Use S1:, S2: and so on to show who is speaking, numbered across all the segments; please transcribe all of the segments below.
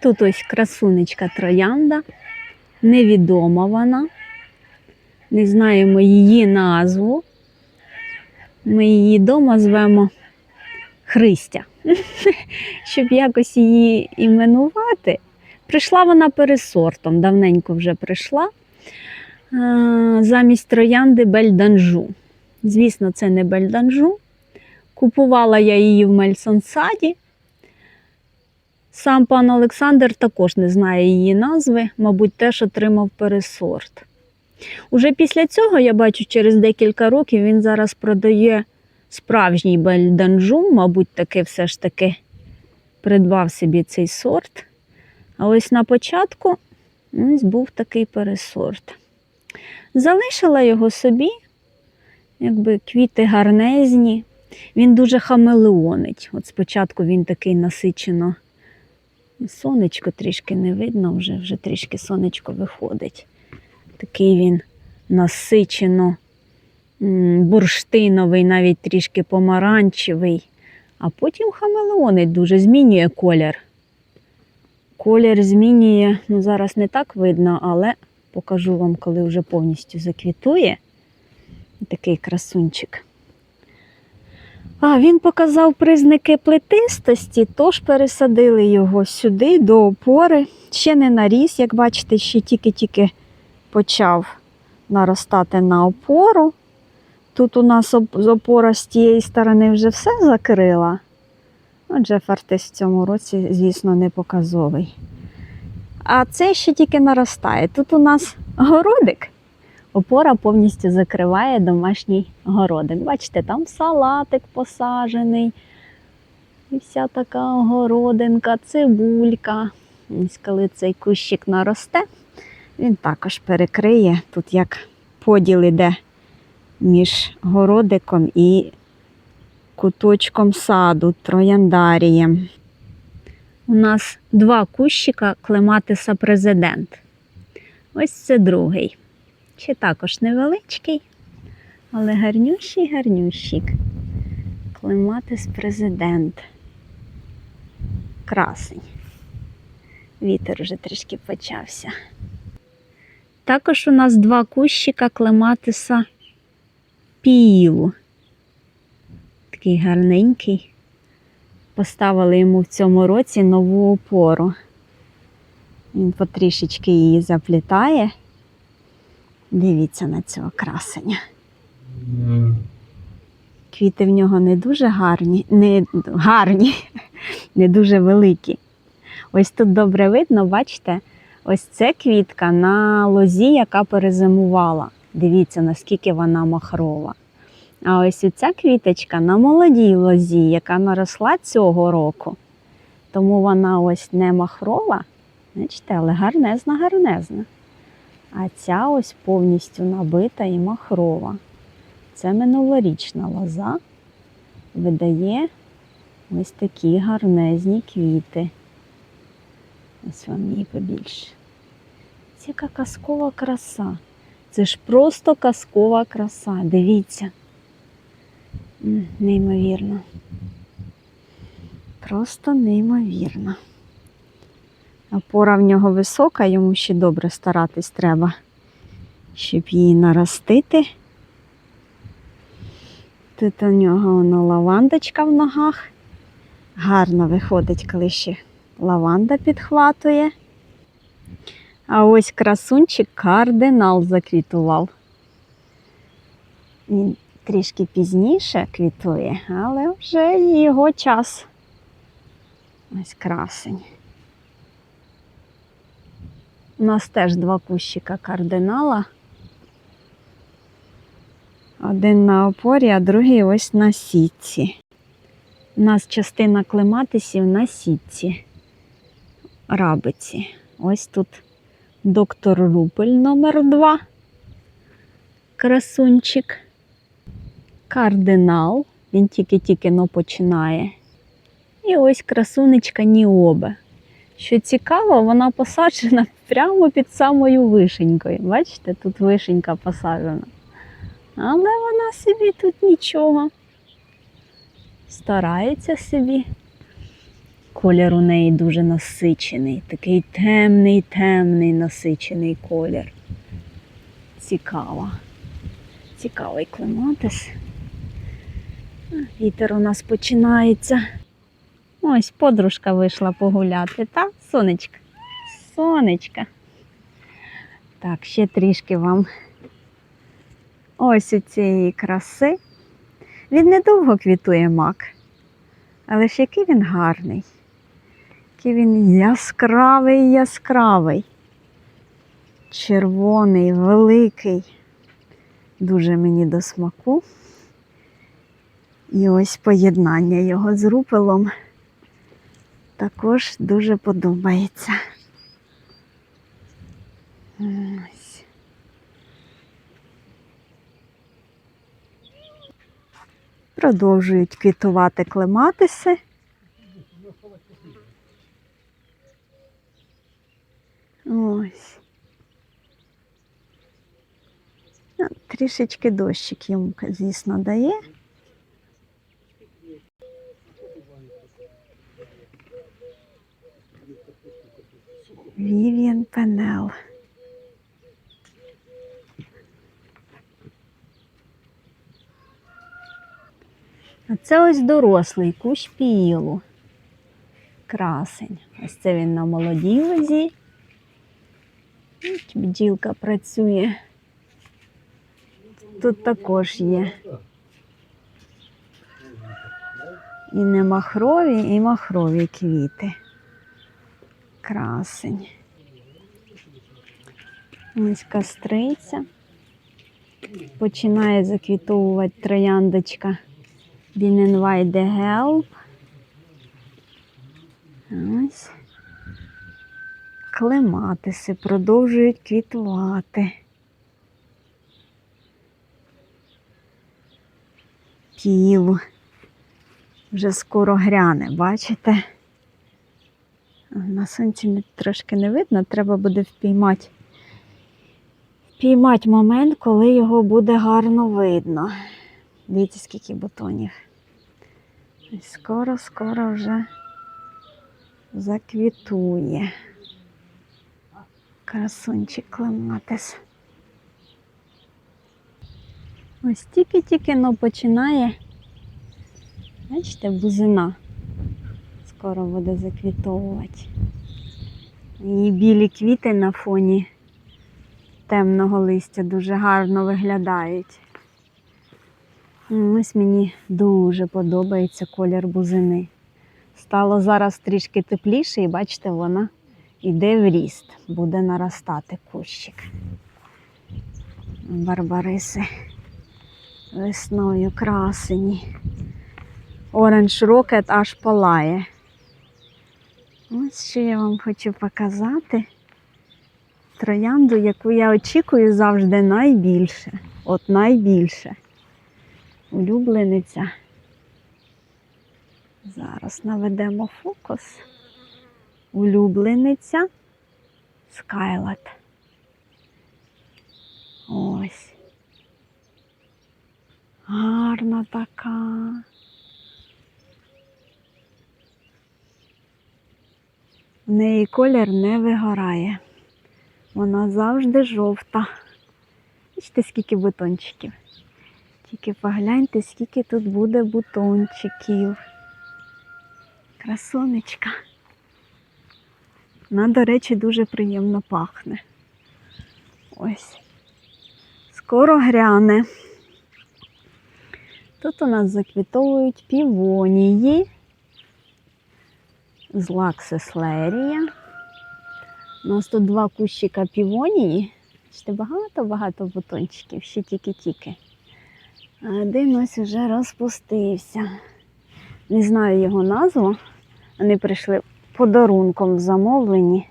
S1: Тут ось красунечка троянда, невідома вона. Не знаємо її назву. Ми її дома звемо Христя. Щоб якось її іменувати. Прийшла вона пересортом, давненько вже прийшла. Замість троянди бельданжу. Звісно, це не бельданжу. Купувала я її в Мельсонсаді. Сам пан Олександр також не знає її назви, мабуть, теж отримав пересорт. Уже після цього, я бачу, через декілька років він зараз продає справжній бельданжу, мабуть, таки все ж таки придбав собі цей сорт. А ось на початку ось був такий пересорт. Залишила його собі, якби квіти гарнезні. Він дуже хамелеонить. От спочатку він такий насичено. Сонечко трішки не видно, вже, вже трішки сонечко виходить. Такий він насичено бурштиновий, навіть трішки помаранчевий. А потім хамелеонить дуже змінює колір. Колір змінює, ну зараз не так видно, але покажу вам, коли вже повністю заквітує. Такий красунчик. А він показав признаки плетистості, тож пересадили його сюди до опори. Ще не наріс, як бачите, ще тільки-тільки почав наростати на опору. Тут у нас опора з тієї сторони вже все закрила. Отже, фартис в цьому році, звісно, не показовий. А це ще тільки наростає. Тут у нас городик. Опора повністю закриває домашній городик. Бачите, там салатик посаджений. І вся така огородинка, цибулька. Ось коли цей кущик наросте, він також перекриє. Тут як поділ іде між городиком і куточком саду, трояндарієм. У нас два кущика клематиса президент. Ось це другий. Ще також невеличкий, але гарнющий гарнющик. Клематис президент. Красень. Вітер вже трішки почався. Також у нас два кущика клематиса піїлу. Такий гарненький. Поставили йому в цьому році нову опору. Він потрішечки її заплітає. Дивіться на цього красення. Квіти в нього не дуже гарні, не гарні, не дуже великі. Ось тут добре видно, бачите, ось це квітка на лозі, яка перезимувала. Дивіться, наскільки вона махрова. А ось ця квіточка на молодій лозі, яка наросла цього року. Тому вона ось не махрова, бачите, але гарнезна, гарнезна. А ця ось повністю набита і махрова. Це минулорічна лоза видає ось такі гарнезні квіти. Ось вам її побільше. Це яка казкова краса. Це ж просто казкова краса. Дивіться. Неймовірно. Просто неймовірно. Опора в нього висока, йому ще добре старатись треба, щоб її наростити. Тут у нього воно лавандочка в ногах. Гарно виходить, коли ще лаванда підхватує. А ось красунчик кардинал заквітував. Він трішки пізніше квітує, але вже його час. Ось красень. У нас теж два кущика кардинала. Один на опорі, а другий ось на сітці. У нас частина клематисів на сітці. Рабиці. Ось тут доктор Рупель номер 2 Красунчик. Кардинал. Він тільки-тільки но починає. І ось красунечка Ніобе. Що цікаво, вона посаджена прямо під самою вишенькою. Бачите, тут вишенька посаджена. Але вона собі тут нічого. Старається собі. колір у неї дуже насичений, такий темний, темний насичений колір. Цікаво. Цікавий клематис. Вітер у нас починається. Ось подружка вийшла погуляти, та? Сонечка. Сонечка. Так, ще трішки вам ось у цієї краси. Він недовго квітує мак, але ж який він гарний, який він яскравий, яскравий, червоний, великий, дуже мені до смаку. І ось поєднання його з рупелом також дуже подобається. Ось. Продовжують квітувати клематиси. Ось. Ну, Трішечки дощик йому, звісно, дає. Вів'ян Пенел. А це ось дорослий кущ піїлу. Красень. Ось це він на молодій лозі. Ось Бджілка працює. Тут також є. І не махрові, і махрові квіти. Красень. Ось кастриця. Починає заквітовувати трояндочка Біненвай де Гелп. Ось. Клематиси продовжують квітувати. Пілу. Вже скоро гряне, бачите? На сонці трошки не видно, треба буде впіймати. Впіймати момент, коли його буде гарно видно. Дивіться, скільки бутонів. І скоро, скоро вже заквітує. Красунчик клематис. Ось тільки-тільки но починає. Бачите, бузина скоро буде заквітовувати. І білі квіти на фоні темного листя дуже гарно виглядають. Ось мені дуже подобається колір бузини. Стало зараз трішки тепліше, і бачите, вона йде в ріст, буде наростати кущик. Барбариси весною красені. Оранж рокет аж палає. Ось що я вам хочу показати. Троянду, яку я очікую завжди найбільше. От найбільше. Улюблениця. Зараз наведемо фокус. Улюблениця Скайлет. Ось. Гарна така. В неї колір не вигорає. Вона завжди жовта. Бачите, скільки бутончиків. Тільки погляньте, скільки тут буде бутончиків. Красонечка. Вона, до речі, дуже приємно пахне. Ось. Скоро гряне. Тут у нас заквітовують півонії з лаксислерія. У нас тут два кущика півонії. Бачите, багато-багато бутончиків, ще тільки-тільки. А один ось уже розпустився. Не знаю його назву. Вони прийшли подарунком в замовленні.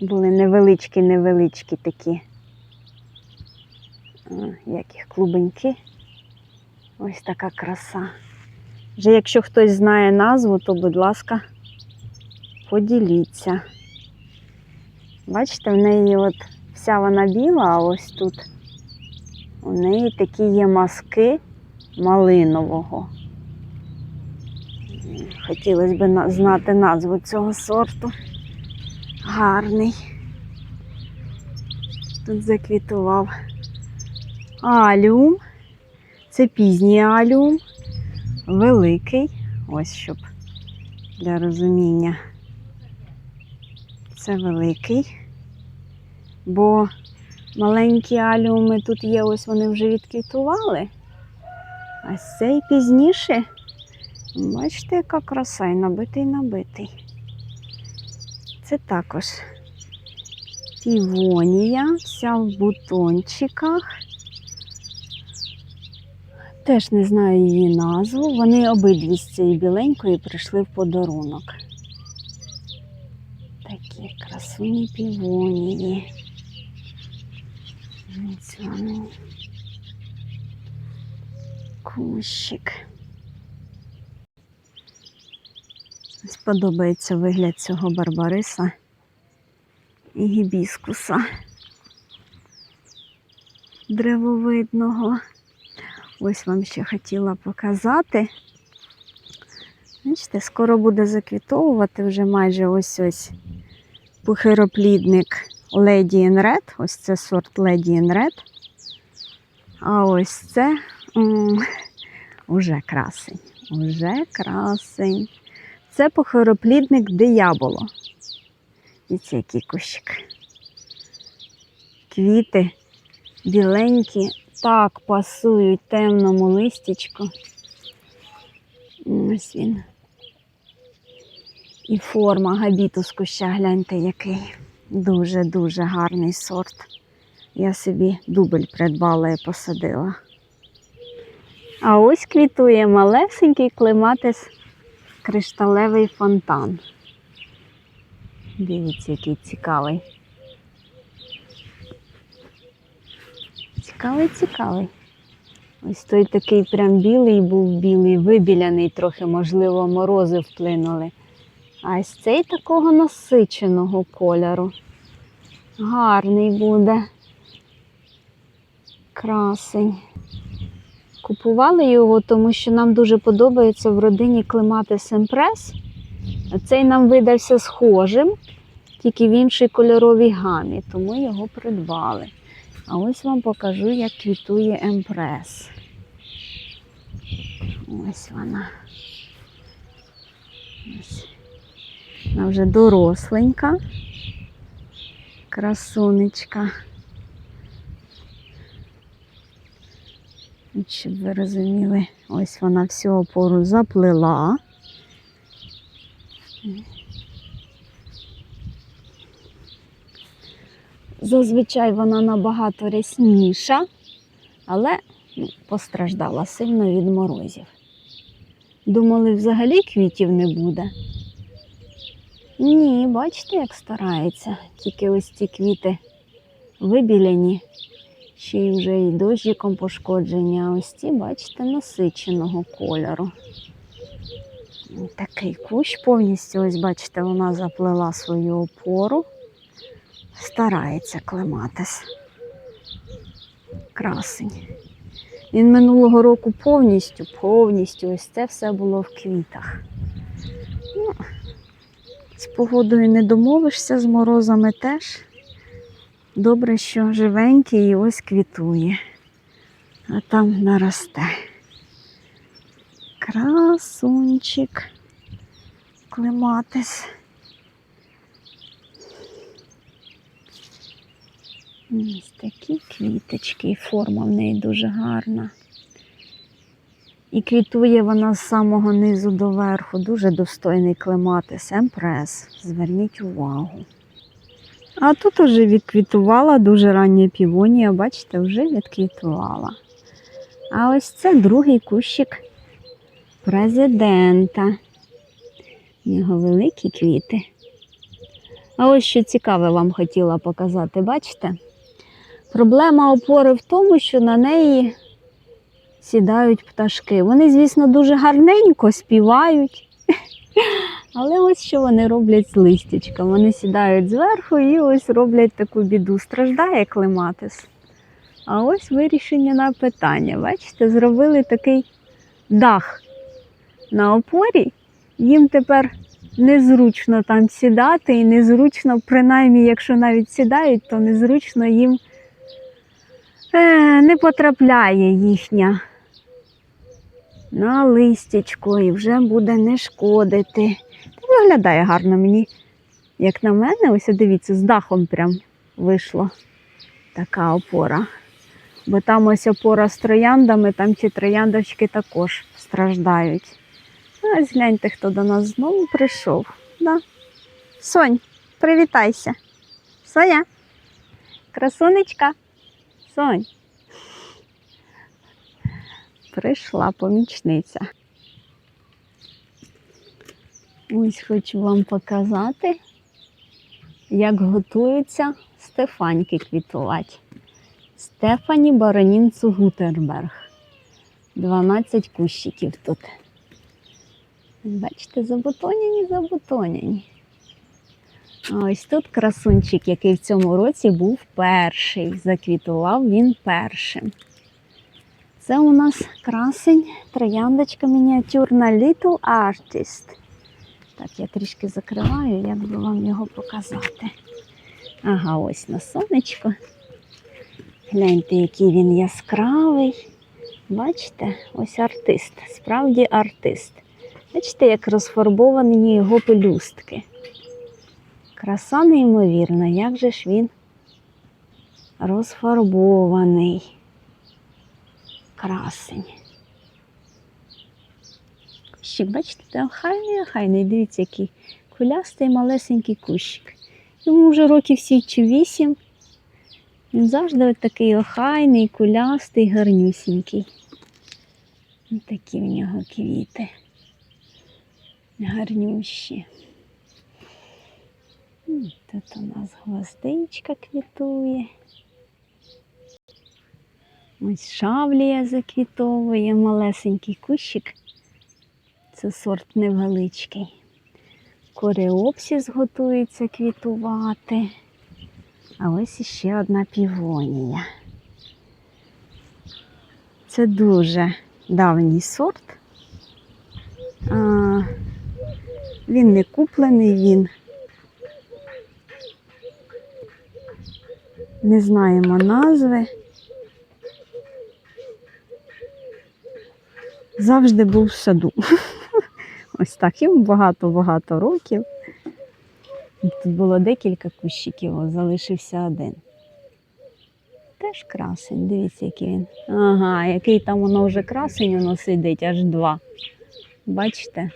S1: Були невеличкі-невеличкі такі, як їх клубеньки. Ось така краса. Вже якщо хтось знає назву, то, будь ласка, поділіться. Бачите, в неї от вся вона біла, а ось тут у неї такі є маски малинового. Хотілося б знати назву цього сорту. Гарний. Тут заквітував аліум. Це пізній аліум. Великий. Ось щоб для розуміння. Це великий. Бо маленькі аліуми тут є, ось вони вже відквітували. А цей пізніше. Бачите, яка краса, і набитий, набитий. Це також півонія, вся в бутончиках. Теж не знаю її назву. Вони обидві з цієї біленької прийшли в подарунок. Такі красуні півонії. Кущик. Сподобається вигляд цього барбариса і гібіскуса древовидного. Ось вам ще хотіла показати. Бачите, скоро буде заквітовувати вже майже ось ось пухироплідник Lady in Red. Ось це сорт Lady in Red. А ось це м, уже красень. Уже красень. Це похороплідник дияволо. Дивіться, який кущик. Квіти біленькі, так пасують темному листячку. Ось він. І форма габітус куща, гляньте, який. Дуже-дуже гарний сорт. Я собі дубль придбала і посадила. А ось квітує малесенький клематис кришталевий фонтан. Дивіться, який цікавий. Цікавий, цікавий. Ось той такий прям білий був білий, вибіляний трохи, можливо, морози вплинули. А ось цей такого насиченого кольору. Гарний буде. Красень. Купували його, тому що нам дуже подобається в родині клематис емпрес. А цей нам видався схожим, тільки в іншій кольоровій гамі, тому його придбали. А ось вам покажу, як квітує емпрес. Ось вона. Вона вже доросленька. Красунечка. От Щоб ви розуміли, ось вона всю опору заплела. Зазвичай вона набагато рясніша, але ну, постраждала сильно від морозів. Думали, взагалі квітів не буде. Ні, бачите, як старається. Тільки ось ці квіти вибілені, ще й вже і дощиком пошкоджені, а ось ці, бачите, насиченого кольору. Такий кущ повністю, ось бачите, вона заплела свою опору. Старається клематис. Красень. Він минулого року повністю, повністю ось це все було в квітах. Ну, з погодою не домовишся, з морозами теж. Добре, що живенький і ось квітує, а там наросте. Красунчик, клематис. Ось такі квіточки, і форма в неї дуже гарна. І квітує вона з самого низу до верху. Дуже достойний клематис, емпрес. Зверніть увагу. А тут уже відквітувала дуже рання півонія, бачите, вже відквітувала. А ось це другий кущик президента. У нього великі квіти. А ось що цікаве вам хотіла показати, бачите? Проблема опори в тому, що на неї сідають пташки. Вони, звісно, дуже гарненько співають. Але ось що вони роблять з листячком. Вони сідають зверху і ось роблять таку біду. Страждає клематис. А ось вирішення на питання. Бачите, зробили такий дах на опорі, їм тепер незручно там сідати, і незручно, принаймні, якщо навіть сідають, то незручно їм не потрапляє їхня на листячко і вже буде не шкодити. Та виглядає гарно мені, як на мене, ось дивіться, з дахом прям вийшла така опора. Бо там ось опора з трояндами, там ці трояндочки також страждають. А ось гляньте, хто до нас знову прийшов. Да? Сонь, привітайся. Соня. Красунечка. Сонь. Прийшла помічниця. Ось хочу вам показати, як готуються стефаньки квітувати. Стефані Баронін Цугутерберг. 12 кущиків тут. Бачите, забутоняні, забутоняні. Ось тут красунчик, який в цьому році був перший. Заквітував він першим. Це у нас красень, трояндочка мініатюрна Little Artist. Так, я трішки закриваю, як би вам його показати. Ага, ось на сонечко. Гляньте, який він яскравий. Бачите, ось артист, справді артист. Бачите, як розфарбовані його пелюстки. Краса неймовірна, як же ж він розфарбований. Красень. Кущик, бачите, там хайний, хайний, дивіться, який кулястий малесенький кущик. Йому вже років сім чи вісім. Він завжди от такий охайний, кулястий, гарнюсінький. Ось такі в нього квіти. Гарнющі. Тут у нас гвоздичка квітує. Ось шавлія заквітовує, малесенький кущик. Це сорт невеличкий. Кореопсіс готується квітувати. А ось іще одна півонія. Це дуже давній сорт. Він не куплений, він. Не знаємо назви. Завжди був в саду. Ось так. Йому багато-багато років. Тут було декілька кущиків, а залишився один. Теж красень, дивіться, який він. Ага, який там воно вже красень, воно сидить, аж два. Бачите?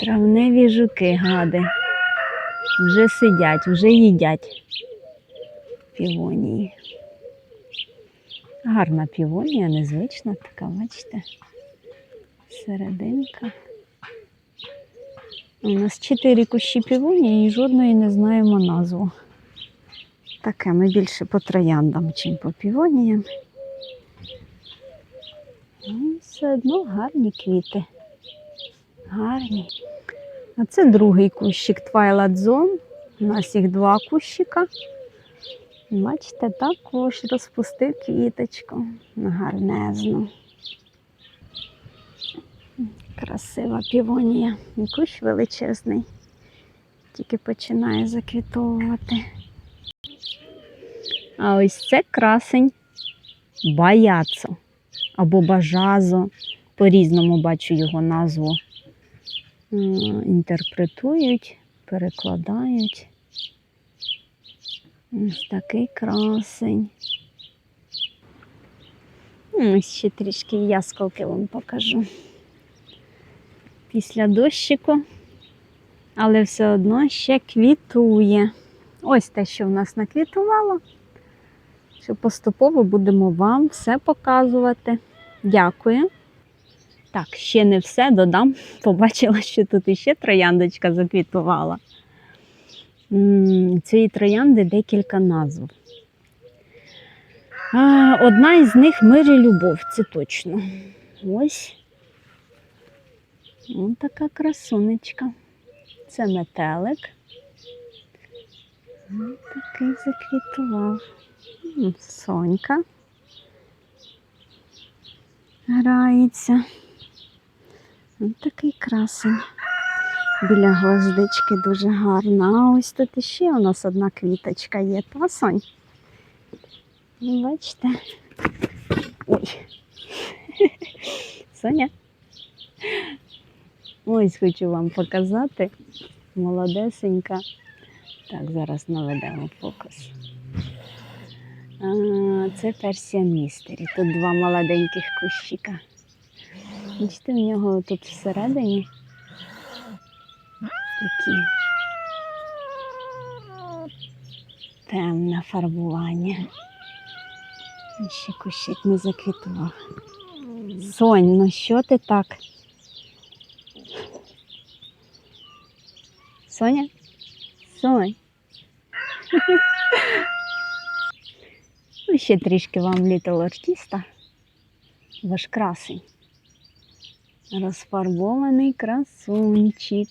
S1: Травневі жуки, гади. Вже сидять, вже їдять півонії. Гарна півонія, незвична така, бачите? Серединка. У нас чотири кущі півонії і жодної не знаємо назву. Таке ми більше по трояндам, чим по півоніям. Ну, все одно гарні квіти. Гарні. А це другий кущик Twilight Zone. У нас їх два кущика. Бачите, також розпустив квіточку гарнезну. Красива півонія. Кущ величезний. Тільки починає заквітовувати. А ось це красень баяцо або бажазо. По-різному бачу його назву. Інтерпретують, перекладають. Ось такий красень. Ось ще трішки ясколки вам покажу. Після дощику, але все одно ще квітує. Ось те, що в нас наквітувало. Що поступово будемо вам все показувати. Дякую. Так, ще не все додам. Побачила, що тут іще трояндочка заквітувала. Цієї троянди декілька назв. Одна із них мир і любов, це точно. Ось. Ось така красунечка. Це метелик. Ось такий заквітував. Сонька. Грається. Ось такий красень. Біля гвоздички дуже гарна. А ось тут іще у нас одна квіточка є, та Сонь? Бачите? Ой. Соня. Ось хочу вам показати. Молодесенька. Так, зараз наведемо фокус. Це персія містері. Тут два молоденьких кущика. Бачите, в нього тут всередині такі темне фарбування. Ще кущик не заквітував. Сонь, ну що ти так? Соня? Сонь. Ну, ще трішки вам літл артіста. Ваш красень. Розфарбований красунчик.